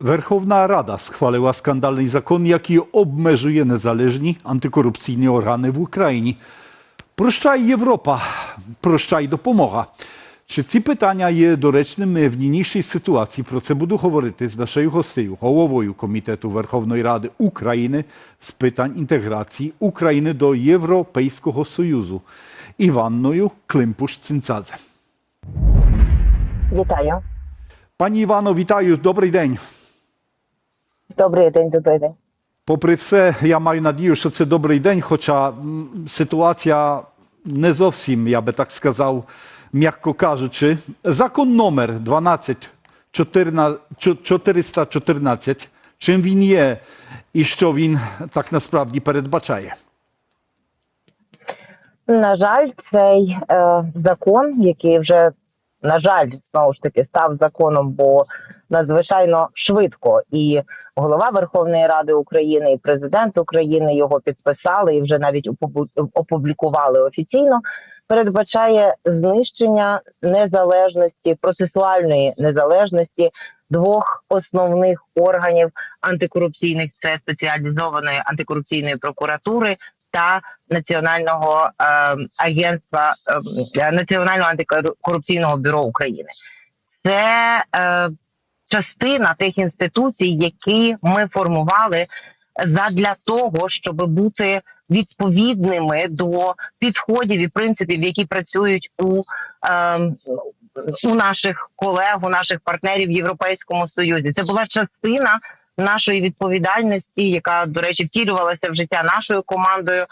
Верховна Рада схвалила скандальний закон, який обмежує незалежні антикорупційні органи в Україні. Прощай Європа, прощай допомога. Чи ці питання є доречними в нинішній ситуації? Про це буду говорити з нашою гостею, головою Комітету Верховної Ради України з питань інтеграції України до Європейського Союзу Іванною Климпуш-Цинцадзе. Вітаю. Пані Івано, вітаю, добрий день. Добрий день, добрий день. Попри все, я маю надію, що це добрий день, хоча ситуація не зовсім, я би так сказав, м'яко кажучи. Закон номер 12 414, чим він є і що він так насправді передбачає. На жаль, цей е, закон, який вже на жаль, знову ж таки став законом, бо надзвичайно швидко і голова Верховної Ради України, і президент України його підписали і вже навіть опублікували офіційно. Передбачає знищення незалежності, процесуальної незалежності двох основних органів антикорупційних це спеціалізованої антикорупційної прокуратури та національного е, агентства е, національного антикорупційного бюро України. Це е, частина тих інституцій, які ми формували задля того, щоб бути відповідними до підходів і принципів, які працюють у, е, у наших колег, у наших партнерів в Європейському Союзі. Це була частина нашої відповідальності, яка, до речі, втілювалася в життя нашою командою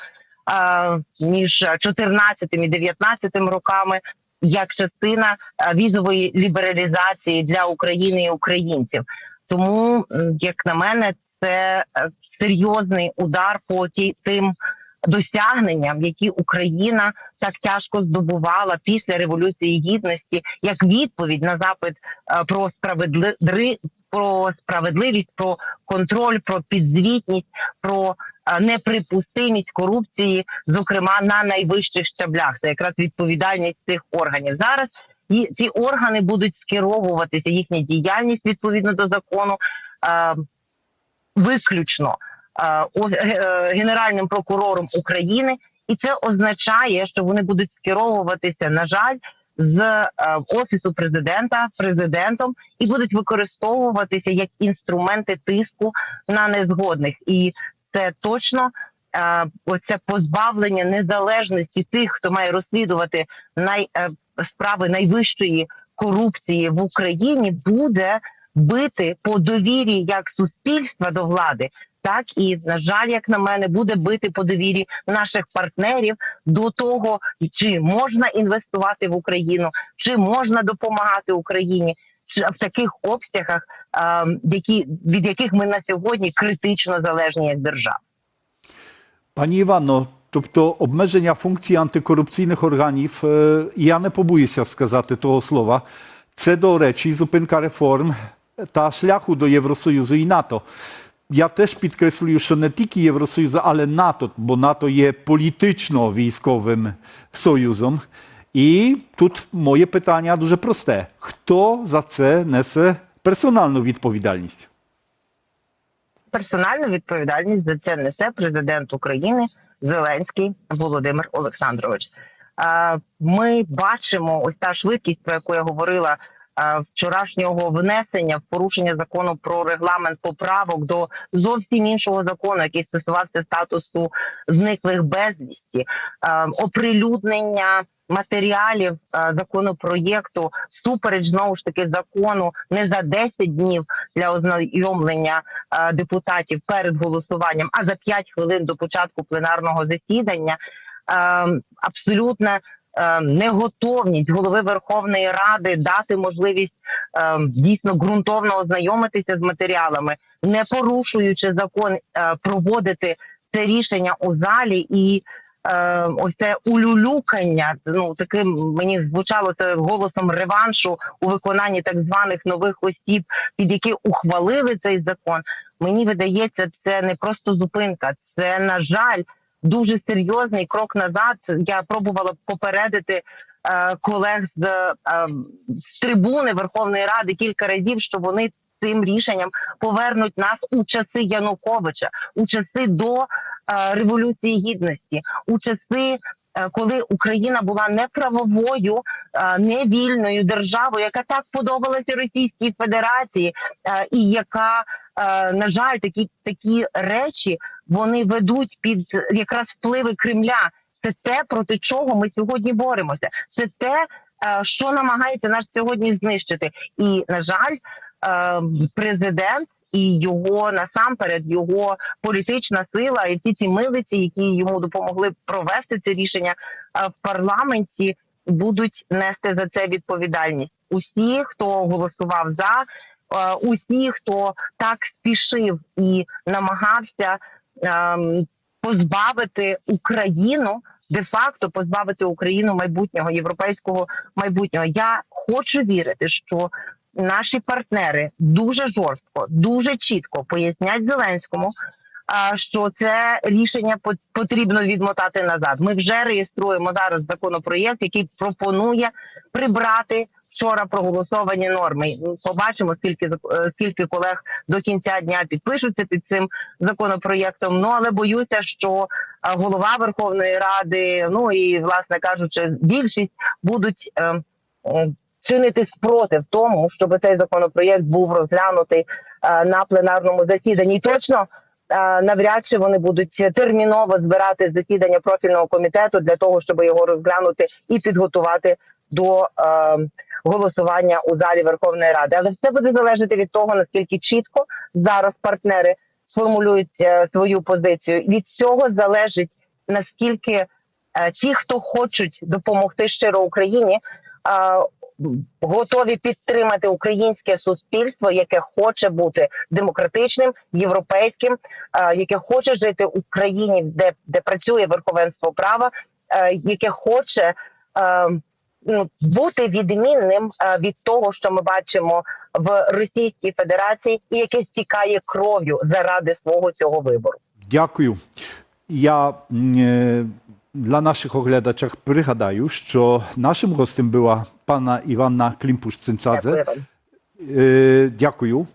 між 14 і 19 роками. Як частина візової лібералізації для України і українців, тому як на мене, це е, серйозний удар по ті тим досягненням, які Україна так тяжко здобувала після революції гідності, як відповідь на запит е, про справедли... про справедливість, про контроль, про підзвітність, про е, неприпустимість корупції, зокрема на найвищих щаблях. Це якраз відповідальність цих органів зараз. І ці органи будуть скеровуватися їхня діяльність відповідно до закону е, виключно е, е, генеральним прокурором України, і це означає, що вони будуть скеровуватися, на жаль, з е, офісу президента президентом і будуть використовуватися як інструменти тиску на незгодних, і це точно. е, Оце позбавлення незалежності тих, хто має розслідувати най, е, справи найвищої корупції в Україні, буде бити по довірі як суспільства до влади, так і на жаль, як на мене, буде бити по довірі наших партнерів до того, чи можна інвестувати в Україну, чи можна допомагати Україні в таких обсягах, які від яких ми на сьогодні критично залежні як держава. Пані Івано, тобто обмеження функцій антикорупційних органів, е, я не побоюся сказати того слова. Це, до речі, зупинка реформ та шляху до Євросоюзу і НАТО. Я теж підкреслюю, що не тільки Євросоюз, але НАТО, бо НАТО є політично-військовим союзом. І тут моє питання дуже просте: хто за це несе персональну відповідальність? Персональну відповідальність за це несе президент України Зеленський Володимир Олександрович. Ми бачимо ось та швидкість, про яку я говорила вчорашнього внесення в порушення закону про регламент поправок до зовсім іншого закону, який стосувався статусу зниклих безвісті, Е, оприлюднення матеріалів е, законопроєкту супереч знову ж таки закону не за 10 днів для ознайомлення е, депутатів перед голосуванням, а за 5 хвилин до початку пленарного засідання. Е, абсолютна е, неготовність голови Верховної Ради дати можливість е, дійсно ґрунтовно ознайомитися з матеріалами, не порушуючи закон, е, проводити це рішення у залі і. Е, ось це улюлюкання, ну таким мені звучало це голосом реваншу у виконанні так званих нових осіб, під які ухвалили цей закон. Мені видається, це не просто зупинка, це на жаль дуже серйозний крок назад. Я пробувала попередити е, колег з, е, з трибуни Верховної Ради кілька разів, що вони цим рішенням повернуть нас у часи Януковича, у часи до е, революції гідності, у часи. Коли Україна була неправовою, невільною державою, яка так подобалася Російській Федерації, і яка, на жаль, такі такі речі вони ведуть під якраз впливи Кремля. Це те, проти чого ми сьогодні боремося. Це те, е, що намагається нас сьогодні знищити. І на жаль, е, президент і його насамперед його політична сила, і всі ці милиці, які йому допомогли провести це рішення е, в парламенті, будуть нести за це відповідальність. Усі, хто голосував за, усі, хто так спішив і намагався позбавити Україну. Де-факто позбавити Україну майбутнього європейського майбутнього. Я хочу вірити, що наші партнери дуже жорстко, дуже чітко пояснять Зеленському, що це рішення по- потрібно відмотати назад. Ми вже реєструємо зараз законопроєкт, який пропонує прибрати вчора проголосовані норми. Побачимо, скільки е, скільки колег до кінця дня підпишуться під цим законопроєктом. Ну але боюся, що е, голова Верховної Ради, ну і власне кажучи, більшість будуть. е, чинити спротив тому, щоб цей законопроєкт був розглянутий на пленарному засіданні. І точно е, навряд чи вони будуть терміново збирати засідання профільного комітету для того, щоб його розглянути і підготувати до е, голосування у залі Верховної Ради. Але все буде залежати від того, наскільки чітко зараз партнери сформулюють е, свою позицію. Від цього залежить наскільки е, ті, хто хочуть допомогти щиро Україні. е, готові підтримати українське суспільство, яке хоче бути демократичним, європейським, яке хоче жити в Україні, де, де працює верховенство права, яке хоче бути відмінним е, від того, що ми бачимо в Російській Федерації, і яке стікає кров'ю заради свого цього вибору. Дякую. Я для наших dla naszych oglądaczach пригадаю, що нашим гостем була пана Івана Клімпуш-Цинцадзе. Дякую вам. Е, Дякую.